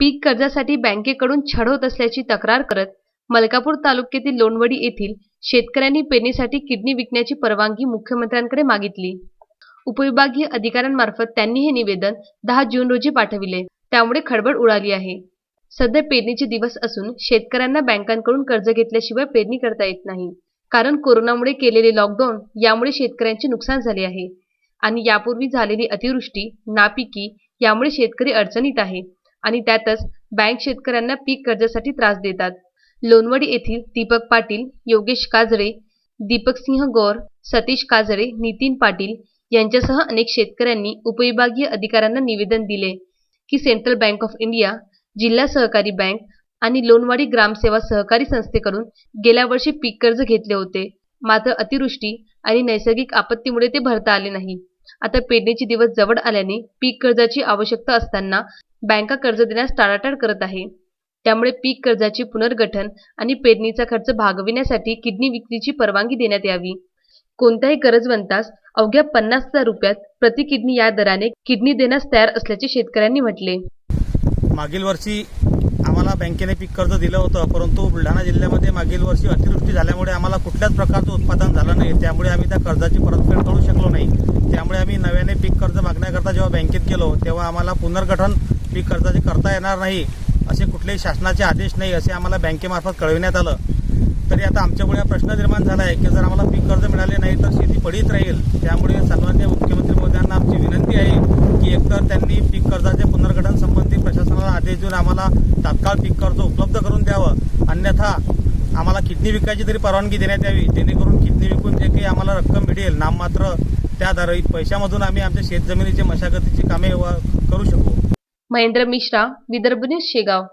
पीक कर्जासाठी बँकेकडून छळ होत असल्याची तक्रार करत मलकापूर तालुक्यातील लोणवडी येथील शेतकऱ्यांनी पेरणीसाठी किडनी विकण्याची परवानगी मुख्यमंत्र्यांकडे मागितली. उपविभागीय अधिकाऱ्यांमार्फत त्यांनी हे निवेदन दहा जून रोजी पाठविले. त्यामुळे खळबळ उडाली आहे. सध्या पेरणीचे दिवस असून शेतकऱ्यांना बँकांकडून कर्ज घेतल्याशिवाय पेरणी करता येत नाही. कारण कोरोनामुळे केलेले लॉकडाऊन यामुळे शेतकऱ्यांचे नुकसान झाले आहे. आणि यापूर्वी झालेली अतिवृष्टी नापिकी यामुळे शेतकरी अडचणीत आहे. आणि त्यातच बँक शेतकऱ्यांना पीक कर्जासाठी त्रास देतात. लोणवडी येथील दीपक पाटील योगेश काजळे दीपक सिंह गौर सतीश काजळे नितीन पाटील यांच्यासह अनेक शेतकऱ्यांनी उपविभागीय अधिकाऱ्यांना निवेदन दिले की सेंट्रल बँक ऑफ इंडिया जिल्हा सहकारी बँक आणि लोणवाडी ग्रामसेवा सहकारी संस्थेकडून गेल्या वर्षी पीक कर्ज घेतले होते. मात्र अतिवृष्टी आणि नैसर्गिक आपत्तीमुळे ते भरता आले नाही. आता पेरणीचे दिवस जवळ आल्याने पीक कर्जाची आवश्यकता असताना बँका कर्ज देण्यास टाळाटाळ करत आहे. त्यामुळे पीक कर्जाचे पुनर्गठन आणि पेरणीचा खर्च भागविण्यासाठी किडनी विक्रीची परवानगी देण्यात यावी. कोणत्याही गरजवंतास अवघ्या पन्नास हजार रुपयात प्रति किडनी या दराने किडनी देण्यास तयार असल्याचे शेतकऱ्यांनी म्हटले. मागील वर्षी आम्हाला बँकेने पीक कर्ज दिलं होतं परंतु बुलढाणा जिल्ह्यामध्ये मागील वर्षी अतिवृष्टी झाल्यामुळे आम्हाला कुठल्याच प्रकारचं उत्पादन झालं नाही. त्यामुळे आम्ही त्या कर्जाची परतफेड करू शकलो नाही. त्यामुळे आम्ही नव्याने पीक कर्ज मागण्याकरता जेव्हा बँकेत गेलो तेव्हा आम्हाला पुनर्गठन पीक कर्जाचे करता येणार नाही असे कुठलेही शासनाचे आदेश नाही असे आम्हाला बँकेमार्फत कळविण्यात आलं. तरी आता आमच्यामुळे हा प्रश्न निर्माण झाला आहे की जर आम्हाला पीक कर्ज मिळाले नाही तर शेती पडीत राहील. त्यामुळे सन्मान्य मुख्यमंत्री मोदयांना आमची विनंती आहे की एकतर त्यांनी पीक कर्जाचे पुनर्गठन संबंधी प्रशासनाला आदेश देऊन आम्हाला तात्काळ पीक कर्ज उपलब्ध करून द्यावं. अन्यथा आम्हाला किडनी विकायची तरी परवानगी देण्यात यावी. जेणेकरून किडनी विकून जे काही आम्हाला रक्कम मिळेल नाममात्र त्या दर पैशामधून आम्ही आमच्या शेतजमिनीची मशागतीची कामे करू शकू. महेंद्र मिश्रा विदर्भ न्यूज शेगाव.